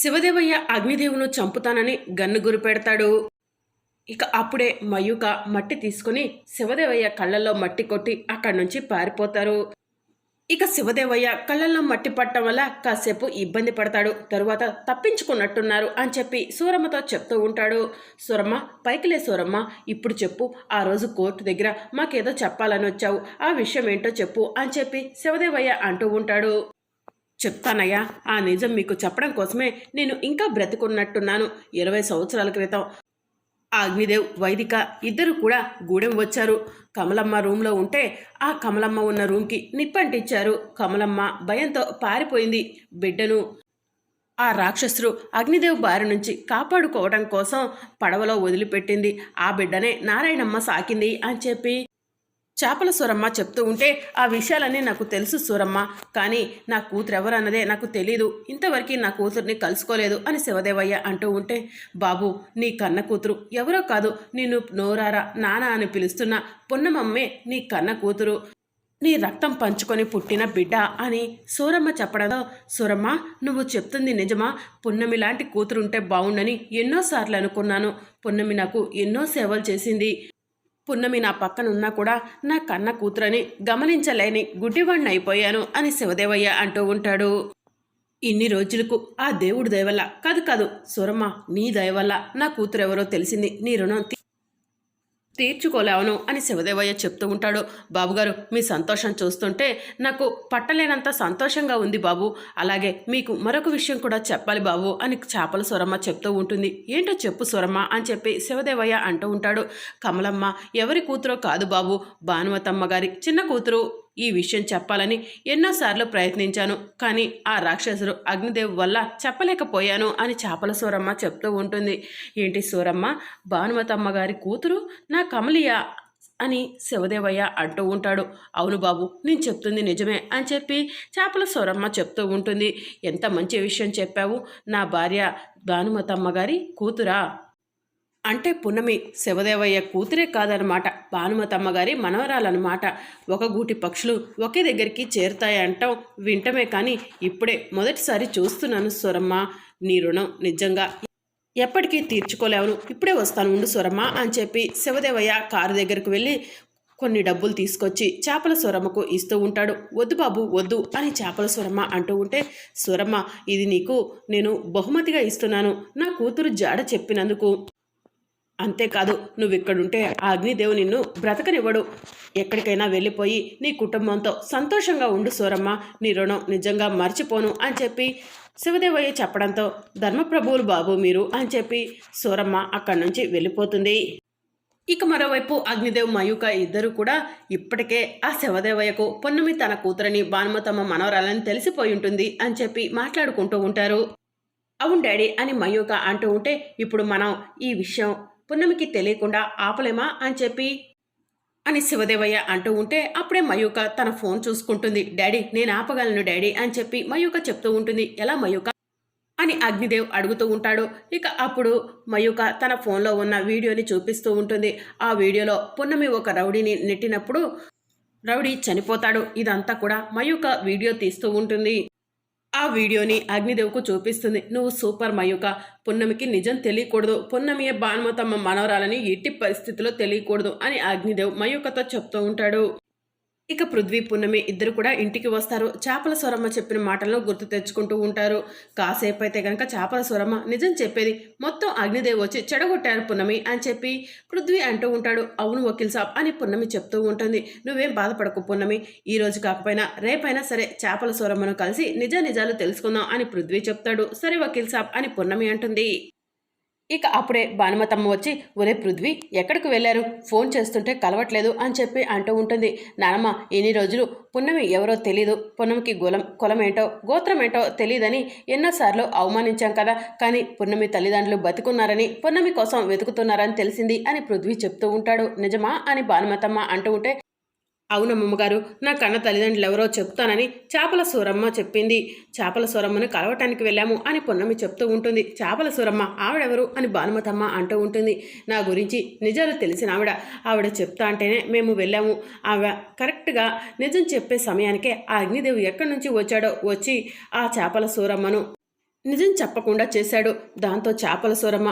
Sivadevayya అగ్నిదేవును చంపుతానని gun గురి పెడతాడు. ఇక అప్పుడే మయూక మట్టి తీసుకుని శివదేవయ్య కళ్ళల్లో మట్టి కొట్టి అక్కడి నుంచి పారిపోతారు. ఇక శివదేవయ్య కళ్ళల్లో మట్టి పట్టడం వల్ల కాసేపు ఇబ్బంది పడతాడు. తరువాత తప్పించుకున్నట్టున్నారు అని చెప్పి సూరమ్మతో చెప్తూ ఉంటాడు. సూరమ్మ పైకిలే సూరమ్మ ఇప్పుడు చెప్పు. ఆ రోజు కోర్టు దగ్గర మాకేదో చెప్పాలని వచ్చావు. ఆ విషయం ఏంటో చెప్పు అని చెప్పి శివదేవయ్య అంటూ ఉంటాడు. చెప్తానయ్యా. ఆ నిజం మీకు చెప్పడం కోసమే నేను ఇంకా బ్రతికున్నట్టున్నాను. ఇరవై సంవత్సరాల క్రితం ఆ అగ్నిదేవ్ వైదిక ఇద్దరు కూడా గూడెం వచ్చారు. కమలమ్మ రూమ్లో ఉంటే ఆ కమలమ్మ ఉన్న రూమ్కి నిప్పంటిచ్చారు. కమలమ్మ భయంతో పారిపోయింది. బిడ్డను ఆ రాక్షసుడు అగ్నిదేవ్ బారి నుంచి కాపాడుకోవడం కోసం పడవలో వదిలిపెట్టింది. ఆ బిడ్డనే నారాయణమ్మ సాకింది అని చెప్పి చేపల సూరమ్మ చెప్తూ ఉంటే ఆ విషయాలన్నీ నాకు తెలుసు సూరమ్మ. కానీ నా కూతురు ఎవరన్నదే నాకు తెలీదు. ఇంతవరకు నా కూతుర్ని కలుసుకోలేదు అని శివదేవయ్య అంటూ ఉంటే బాబు నీ కన్న కూతురు ఎవరో కాదు. నిన్ను నోరారా నానా అని పిలుస్తున్న పొన్నమమ్మే నీ కన్న కూతురు. నీ రక్తం పంచుకొని పుట్టిన బిడ్డ అని సూరమ్మ చెప్పడంతో సూరమ్మ నువ్వు చెప్తుంది నిజమా? పున్నమి లాంటి కూతురుంటే బాగుండని ఎన్నోసార్లు అనుకున్నాను. పున్నమి నాకు ఎన్నో సేవలు చేసింది. పున్నమి నా పక్కనున్నా కూడా నా కన్న కూతురని గమనించలేని గుడ్డివాణ్ణి అయిపోయాను అని శివదేవయ్య అంటూ ఉంటాడు. ఇన్ని రోజులకు ఆ దేవుడి దయవల్ల కాదు కాదు సురమ్మ నీ దయవల్ల నా కూతురు ఎవరో తెలిసింది నీ రుణం తీర్చుకోలేవను అని శివదేవయ్య చెప్తూ ఉంటాడు. బాబుగారు మీ సంతోషం చూస్తుంటే నాకు పట్టలేనంత సంతోషంగా ఉంది బాబు. అలాగే మీకు మరొక విషయం కూడా చెప్పాలి బాబు అని చేపల స్వరమ్మ చెప్తూ ఉంటుంది. ఏంటో చెప్పు స్వరమ్మ అని చెప్పి శివదేవయ్య అంటూ ఉంటాడు. కమలమ్మ ఎవరి కూతురో కాదు బాబు. భానుమతమ్మ గారి చిన్న కూతురు ఈ విషయం చెప్పాలని ఎన్నోసార్లు ప్రయత్నించాను. కానీ ఆ రాక్షసుడు అగ్నిదేవ్ వల్ల చెప్పలేకపోయాను అని చేపల సూరమ్మ చెప్తూ ఉంటుంది. ఏంటి సూరమ్మ? భానుమతమ్మ గారి కూతురు నా కమలియ అని శివదేవయ్య అంటూ ఉంటాడు. అవును బాబు నేను చెప్తుంది నిజమే అని చెప్పి చేపల సూరమ్మ చెప్తూ ఉంటుంది. ఎంత మంచి విషయం చెప్పావు. నా భార్య భానుమతమ్మ గారి కూతురా? అంటే పున్నమి శివదేవయ్య కూతురే కాదనమాట భానుమతమ్మ గారి మనవరాలన్నమాట. ఒక గూటి పక్షులు ఒకే దగ్గరికి చేరుతాయంటాం వింటమే కానీ ఇప్పుడే మొదటిసారి చూస్తున్నాను స్వరమ్మ. నీ రుణం నిజంగా ఎప్పటికీ తీర్చుకోలేవను. ఇప్పుడే వస్తాను ఉండు స్వరమ్మ అని చెప్పి శివదేవయ్య కారు దగ్గరకు వెళ్ళి కొన్ని డబ్బులు తీసుకొచ్చి చేపల స్వరమ్మకు ఇస్తూ ఉంటాడు. వద్దు బాబు వద్దు అని చేపల స్వరమ్మ అంటూ ఉంటే స్వరమ్మ ఇది నీకు నేను బహుమతిగా ఇస్తున్నాను. నా కూతురు జాడ చెప్పినందుకు అంతేకాదు నువ్వు ఇక్కడుంటే ఆ అగ్నిదేవు నిన్ను బ్రతకనివ్వడు. ఎక్కడికైనా వెళ్ళిపోయి నీ కుటుంబంతో సంతోషంగా ఉండు సూరమ్మ నీ రుణం నిజంగా మర్చిపోను అని చెప్పి శివదేవయ్య చెప్పడంతో ధర్మప్రభువులు బాబు మీరు అని చెప్పి సూరమ్మ అక్కడి నుంచి వెళ్ళిపోతుంది. ఇక మరోవైపు అగ్నిదేవ్ మయూక ఇద్దరు కూడా ఇప్పటికే ఆ శివదేవయ్యకు పొన్నమి తన కూతురని భానుమతమ్మ మనవరాలని తెలిసిపోయి ఉంటుంది అని చెప్పి మాట్లాడుకుంటూ ఉంటారు. అవును డాడీ అని మయూక అంటూ ఉంటే ఇప్పుడు మనం ఈ విషయం పున్నమికి తెలియకుండా ఆపలేమా అని చెప్పి అని శివదేవయ్య అంటూ ఉంటే అప్పుడే మయూక తన ఫోన్ చూసుకుంటుంది. డాడీ నేను ఆపగలను డాడీ అని చెప్పి మయూక చెప్తూ ఉంటుంది. ఎలా మయూక? అని అగ్నిదేవ్ అడుగుతూ ఉంటాడు. ఇక అప్పుడు మయూక తన ఫోన్లో ఉన్న వీడియోని చూపిస్తూ ఉంటుంది. ఆ వీడియోలో పున్నమి ఒక రౌడీని నెట్టినప్పుడు రౌడీ చనిపోతాడు. ఇదంతా కూడా మయూక వీడియో తీస్తూ ఉంటుంది. ఆ వీడియోని అగ్నిదేవ్కు చూపిస్తుంది. నువ్వు సూపర్ మయూక. పున్నమికి నిజం తెలియకూడదు. పున్నమియే భానుమతమ్మ మనవరాలని ఎట్టి పరిస్థితిలో తెలియకూడదు అని అగ్నిదేవ్ మయూకతో చెప్తూ ఉంటాడు. ఇక పృథ్వీ పున్నమి ఇద్దరు కూడా ఇంటికి వస్తారు. చేపల స్వరమ్మ చెప్పిన మాటలను గుర్తు తెచ్చుకుంటూ ఉంటారు. కాసేపు అయితే కనుక చేపల స్వరమ్మ నిజం చెప్పేది మొత్తం అగ్నిదేవ్ వచ్చి చెడగొట్టారు పున్నమి అని చెప్పి పృథ్వీ అంటూ ఉంటాడు. అవును వకీల్ సాబ్ అని పున్నమి చెప్తూ ఉంటుంది. నువ్వేం బాధపడకు పున్నమి. ఈ రోజు కాకపోయినా రేపైనా సరే చేపల స్వరమ్మను కలిసి నిజ నిజాలు తెలుసుకుందాం అని పృథ్వీ చెప్తాడు. సరే వకీల్ సాబ్ అని పున్నమి అంటుంది. ఇక అప్పుడే భానుమతమ్మ వచ్చి ఒరే పృథ్వీ ఎక్కడికి వెళ్ళారు? ఫోన్ చేస్తుంటే కలవట్లేదు అని చెప్పి అంటూ ఉంటుంది. నానమ్మ ఎన్ని రోజులు పున్నమి ఎవరో తెలీదు. పున్నమికి గులం కులమేంటో గోత్రమేంటో తెలియదని ఎన్నోసార్లు అవమానించాం కదా. కానీ పున్నమి తల్లిదండ్రులు బతికున్నారని పున్నమి కోసం వెతుకుతున్నారని తెలిసింది అని పృథ్వీ చెప్తూ ఉంటాడు. నిజమా? అని భానుమతమ్మ అంటూ ఉంటే అవునమ్మగారు నా కన్న తల్లిదండ్రులు ఎవరో చెప్తానని చేపల సూరమ్మ చెప్పింది. చేపల సూరమ్మను కలవటానికి వెళ్ళాము అని పొన్నమి చెప్తూ ఉంటుంది. చేపల సూరమ్మ ఆవిడెవరు అని భానుమతమ్మ అంటూ ఉంటుంది. నా గురించి నిజాలు తెలిసిన ఆవిడ ఆవిడ చెప్తా అంటేనే మేము వెళ్ళాము. ఆవిడ కరెక్ట్గా నిజం చెప్పే సమయానికే ఆ అగ్నిదేవి ఎక్కడి నుంచి వచ్చాడో వచ్చి ఆ చేపల సూరమ్మను నిజం చెప్పకుండా చేశాడు. దాంతో చేపల సూరమ్మ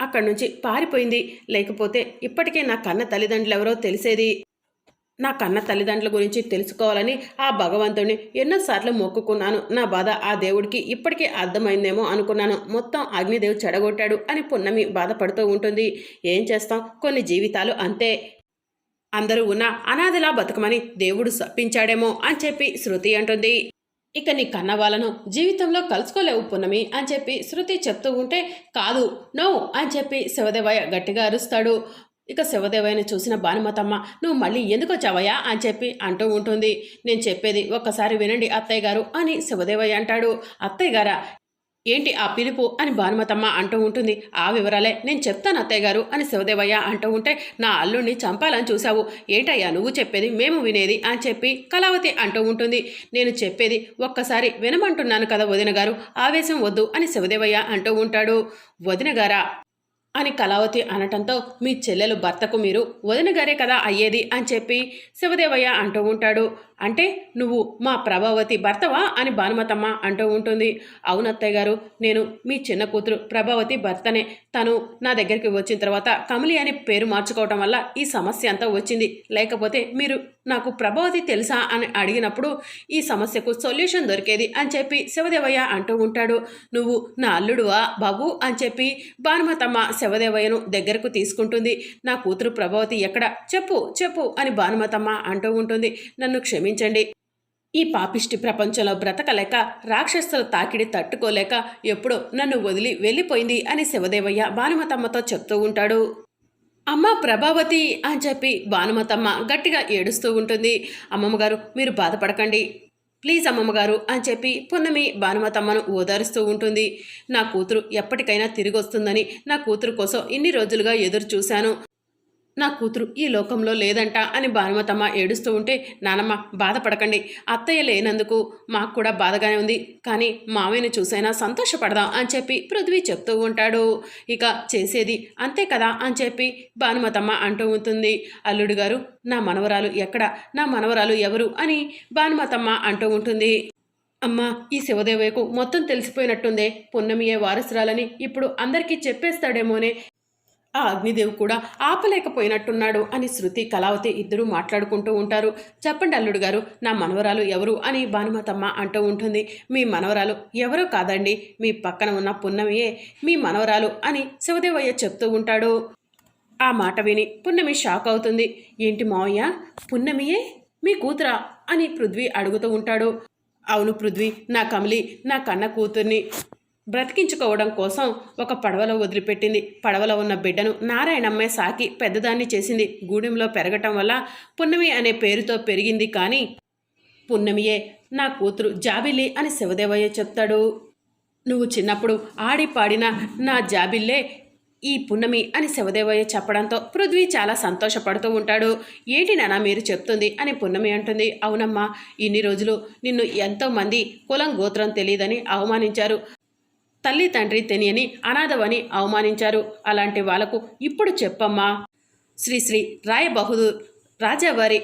అక్కడి నుంచి పారిపోయింది. లేకపోతే ఇప్పటికే నా కన్న తల్లిదండ్రులు ఎవరో తెలిసేది. నా కన్న తల్లిదండ్రుల గురించి తెలుసుకోవాలని ఆ భగవంతుడిని ఎన్నోసార్లు మొక్కుకున్నాను. నా బాధ ఆ దేవుడికి ఇప్పటికే అర్థమైందేమో అనుకున్నాను. మొత్తం అగ్నిదేవ్ చెడగొట్టాడు అని పున్నమి బాధపడుతూ ఉంటుంది. ఏం చేస్తాం? కొన్ని జీవితాలు అంతే. అందరూ ఉన్న అనాథలా బతకమని దేవుడు సప్పించాడేమో అని చెప్పి శృతి అంటుంది. ఇక నీ కన్న వాళ్ళను జీవితంలో కలుసుకోలేవు పున్నమి అని చెప్పి శృతి చెప్తూ ఉంటే కాదు నో అని చెప్పి శివదేవయ్య గట్టిగా అరుస్తాడు. ఇక శివదేవయ్యను చూసిన భానుమతమ్మ నువ్వు మళ్ళీ ఎందుకు వచ్చావయ్యా? అని చెప్పి అంటూ ఉంటుంది. నేను చెప్పేది ఒక్కసారి వినండి అత్తయ్య గారు అని శివదేవయ్య అంటాడు. అత్తయ్య గారా ఏంటి ఆ పిలుపు? అని భానుమతమ్మ అంటూ ఉంటుంది. ఆ వివరాలే నేను చెప్తాను అత్తయ్య గారు అని శివదేవయ్య అంటూ ఉంటే నా అల్లుణ్ణి చంపాలని చూశావు. ఏంటయ్యా నువ్వు చెప్పేది మేము వినేది? అని చెప్పి కళావతి అంటూ ఉంటుంది. నేను చెప్పేది ఒక్కసారి వినమంటున్నాను కదా వదిన గారు ఆవేశం వద్దు అని శివదేవయ్య అంటూ ఉంటాడు. వదిన గారా అని కళావతి అనటంతో మీ చెల్లెలు భర్తకు మీరు వదిన గారే కదా అయ్యేది అని చెప్పి శివదేవయ్య అంటూ ఉంటాడు. అంటే నువ్వు మా ప్రభావతి భర్తవా అని భానుమతమ్మ అంటూ ఉంటుంది. అవునత్తయ్య గారు నేను మీ చిన్న కూతురు ప్రభావతి భర్తనే. తను నా దగ్గరికి వచ్చిన తర్వాత కమలి అని పేరు మార్చుకోవటం వల్ల ఈ సమస్య అంతా వచ్చింది. లేకపోతే మీరు నాకు ప్రభావతి తెలుసా అని అడిగినప్పుడు ఈ సమస్యకు సొల్యూషన్ దొరికేది అని చెప్పి శివదేవయ్య అంటూ ఉంటాడు. నువ్వు నా అల్లుడువా బాబు అని చెప్పి భానుమతమ్మ శివదేవయ్యను దగ్గరకు తీసుకుంటుంది. నా కూతురు ప్రభావతి ఎక్కడ? చెప్పు చెప్పు అని భానుమతమ్మ అంటూ ఉంటుంది. నన్ను క్షమించండి. ఈ పాపిష్టి ప్రపంచంలో బ్రతకలేక రాక్షసుల తాకిడి తట్టుకోలేక ఎప్పుడో నన్ను వదిలి వెళ్ళిపోయింది అని శివదేవయ్య భానుమతమ్మతో చెప్తూ ఉంటాడు. అమ్మ ప్రభావతి అని చెప్పి భానుమతమ్మ గట్టిగా ఏడుస్తూ ఉంటుంది. అమ్మమ్మగారు మీరు బాధపడకండి. ప్లీజ్ అమ్మమ్మగారు అని చెప్పి పున్నమి భానుమతమ్మను ఓదారుస్తూ ఉంటుంది. నా కూతురు ఎప్పటికైనా తిరిగి వస్తుందని నా కూతురు కోసం ఇన్ని రోజులుగా ఎదురు చూశాను నా కూతురు ఈ లోకంలో లేదంట అని భానుమతమ్మ ఏడుస్తూ ఉంటే నానమ్మ బాధపడకండి. అత్తయ్య లేనందుకు మాకు కూడా బాధగానే ఉంది. కానీ మామయ్యను చూసైనా సంతోషపడదాం అని చెప్పి పృథ్వీ చెప్తూ ఉంటాడు. ఇక చేసేది అంతే కదా అని చెప్పి భానుమతమ్మ అంటూ ఉంటుంది. అల్లుడు గారు నా మనవరాలు ఎక్కడ? నా మనవరాలు ఎవరు? అని భానుమతమ్మ అంటూ ఉంటుంది. అమ్మ ఈ శివదేవయ్యకు మొత్తం తెలిసిపోయినట్టుందే. పున్నమియే వారసురాలని ఇప్పుడు అందరికీ చెప్పేస్తాడేమోనే. ఆ అగ్నిదేవ్ కూడా ఆపలేకపోయినట్టున్నాడు అని శృతి కళావతి ఇద్దరూ మాట్లాడుకుంటూ ఉంటారు. చెప్పండి అల్లుడు గారు నా మనవరాలు ఎవరు అని భానుమతమ్మ అంటూ ఉంటుంది. మీ మనవరాలు ఎవరో కాదండి మీ పక్కన ఉన్న పున్నమియే మీ మనవరాలు అని శివదేవయ్య చెప్తూ ఉంటాడు. ఆ మాట విని పున్నమి షాక్ అవుతుంది. ఏంటి మావయ్య పున్నమియే? మీ కూతురా? అని పృథ్వీ అడుగుతూ ఉంటాడు. అవును పృథ్వీ నా కమలి నా కన్న కూతుర్ని బ్రతికించుకోవడం కోసం ఒక పడవలో వదిలిపెట్టింది. పడవలో ఉన్న బిడ్డను నారాయణమ్మే సాకి పెద్దదాన్ని చేసింది. గూడెంలో పెరగటం వల్ల పున్నమి అనే పేరుతో పెరిగింది కానీ పున్నమియే నా కూతురు జాబిల్లి అని శివదేవయ్య చెప్తాడు. నువ్వు చిన్నప్పుడు ఆడి పాడిన నా జాబిల్లే ఈ పున్నమి అని శివదేవయ్య చెప్పడంతో పృథ్వీ చాలా సంతోషపడుతూ ఉంటాడు. ఏంటి నాన్న మీరు చెప్తుంది అని పున్నమి అంటుంది. అవునమ్మా ఇన్ని రోజులు నిన్ను ఎంతోమంది కులం గోత్రం తెలియదని అవమానించారు. తల్లి తండ్రి తెలియని అనాథవని అవమానించారు. అలాంటి వాళ్ళకు ఇప్పుడు చెప్పమ్మా. శ్రీశ్రీ శ్రీ బహదూర్ రాజావారి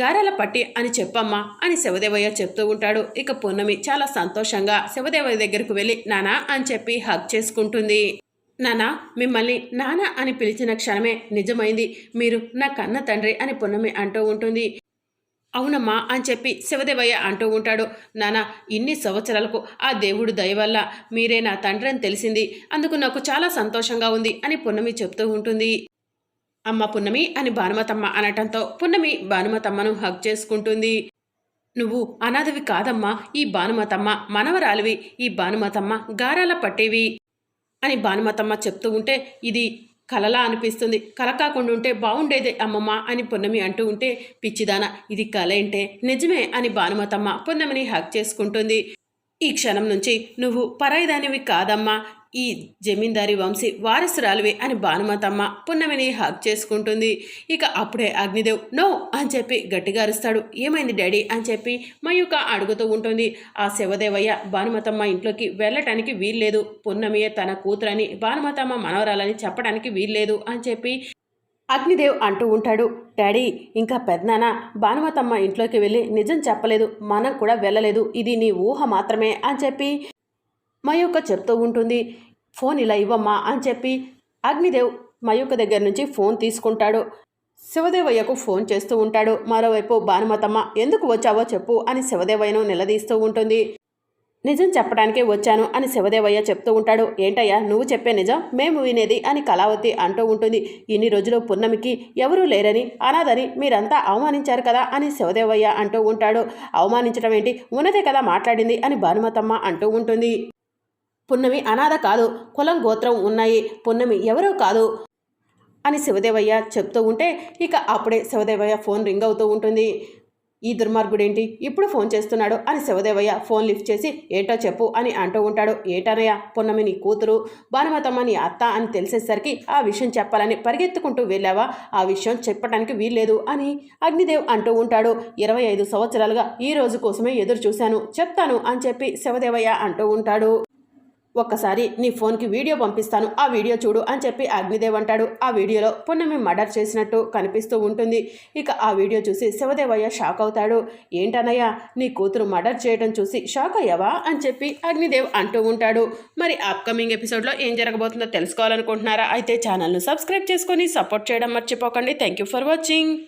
గారెల పట్టి అని చెప్పమ్మా అని శివదేవయ్య చెప్తూ ఉంటాడు. ఇక పున్నమి చాలా సంతోషంగా శివదేవయ్య దగ్గరకు వెళ్ళి నానా అని చెప్పి హక్ చేసుకుంటుంది. నానా మిమ్మల్ని నానా అని పిలిచిన క్షణమే నిజమైంది. మీరు నా కన్న తండ్రి అని పున్నమి అంటూ ఉంటుంది. అవునమ్మా అని చెప్పి శివదేవయ్య అంటూ ఉంటాడు. నానా ఇన్ని సంవత్సరాలకు ఆ దేవుడు దయ వల్ల మీరే నా తండ్రి అని తెలిసింది. అందుకు నాకు చాలా సంతోషంగా ఉంది అని పున్నమి చెప్తూ ఉంటుంది. అమ్మ పున్నమి అని భానుమతమ్మ అనటంతో పున్నమి భానుమతమ్మను హగ్ చేసుకుంటుంది. నువ్వు అనాథవి కాదమ్మా. ఈ భానుమతమ్మ మనవరాలివి. ఈ భానుమతమ్మ గారాల పట్టేవి అని భానుమతమ్మ చెప్తూ ఉంటే ఇది కలలా అనిపిస్తుంది. కల కాకుండా ఉంటే బాగుండేదే అమ్మమ్మ అని పున్నమి అంటూ ఉంటే పిచ్చిదాన ఇది కల ఏంటే? నిజమే అని భానుమతమ్మ పున్నమిని హక్ చేసుకుంటుంది. ఈ క్షణం నుంచి నువ్వు పరాయిదానివి కాదమ్మా. ఈ జమీందారి వంశీ వారసురాలివే అని భానుమతమ్మ పున్నమిని హక్ చేసుకుంటుంది. ఇక అప్పుడే అగ్నిదేవ్ నో అని చెప్పి గట్టిగా అరుస్తాడు. ఏమైంది డాడీ? అని చెప్పి మయూక అడుగుతూ ఉంటుంది. ఆ శివదేవయ్య భానుమతమ్మ ఇంట్లోకి వెళ్ళటానికి వీల్లేదు. పున్నమియే తన కూతురని భానుమతమ్మ మనవరాలని చెప్పడానికి వీల్లేదు అని చెప్పి అగ్నిదేవ్ అంటూ ఉంటాడు. డాడీ ఇంకా పెద్దనాన్న భానుమతమ్మ ఇంట్లోకి వెళ్ళి నిజం చెప్పలేదు. మనం కూడా వెళ్ళలేదు. ఇది నీ ఊహ మాత్రమే అని చెప్పి మయూక చెప్తూ ఉంటుంది. ఫోన్ ఇలా ఇవ్వమ్మా అని చెప్పి అగ్నిదేవ్ మయూక దగ్గర నుంచి ఫోన్ తీసుకుంటాడు. శివదేవయ్యకు ఫోన్ చేస్తూ ఉంటాడు. మరోవైపు భానుమతమ్మ ఎందుకు వచ్చావో చెప్పు అని శివదేవయ్యను నిలదీస్తూ ఉంటుంది. నిజం చెప్పడానికే వచ్చాను అని శివదేవయ్య చెప్తూ ఉంటాడు. ఏంటయ్యా నువ్వు చెప్పే నిజం మేము వినేది అని కళావతి అంటూ ఉంటుంది. ఇన్ని రోజులు పున్నమికి ఎవరూ లేరని అనాథని మీరంతా అవమానించారు కదా అని శివదేవయ్య అంటూ ఉంటాడు. అవమానించడం ఏంటి? ఉన్నదే కదా మాట్లాడింది అని భానుమతమ్మ అంటూ ఉంటుంది. పున్నమి అనాథ కాదు కులం గోత్రం ఉన్నాయి పున్నమి ఎవరో కాదు అని శివదేవయ్య చెప్తూ ఉంటే ఇక అప్పుడే శివదేవయ్య ఫోన్ రింగ్ అవుతూ ఉంటుంది. ఈ దుర్మార్గుడేంటి? ఇప్పుడు ఫోన్ చేస్తున్నాడు అని శివదేవయ్య ఫోన్ లిఫ్ట్ చేసి ఏటో చెప్పు అని అంటూ ఉంటాడు. ఏటనయ్య పున్నమి నీ కూతురు భానుమతమ్మ నీ అత్త అని తెలిసేసరికి ఆ విషయం చెప్పాలని పరిగెత్తుకుంటూ వెళ్ళావా? ఆ విషయం చెప్పడానికి వీల్లేదు అని అగ్నిదేవ్ అంటూ ఉంటాడు. ఇరవై ఐదు సంవత్సరాలుగా ఈ రోజు కోసమే ఎదురు చూశాను చెప్తాను అని చెప్పి శివదేవయ్య అంటూ ఉంటాడు. ఒక్కసారి నీ ఫోన్కి వీడియో పంపిస్తాను ఆ వీడియో చూడు అని చెప్పి అగ్నిదేవ్ అంటాడు. ఆ వీడియోలో పున్నమి మర్డర్ చేసినట్టు కనిపిస్తూ ఉంటుంది. ఇక ఆ వీడియో చూసి శివదేవయ్య షాక్ అవుతాడు. ఏంటనయ్య నీ కూతురు మర్డర్ చేయడం చూసి షాక్ అయ్యావా అని చెప్పి అగ్నిదేవ్ అంటూ ఉంటాడు. మరి అప్కమింగ్ ఎపిసోడ్లో ఏం జరగబోతుందో తెలుసుకోవాలనుకుంటున్నారా? అయితే ఛానల్ను సబ్స్క్రైబ్ చేసుకొని సపోర్ట్ చేయడం మర్చిపోకండి. Thank you for watching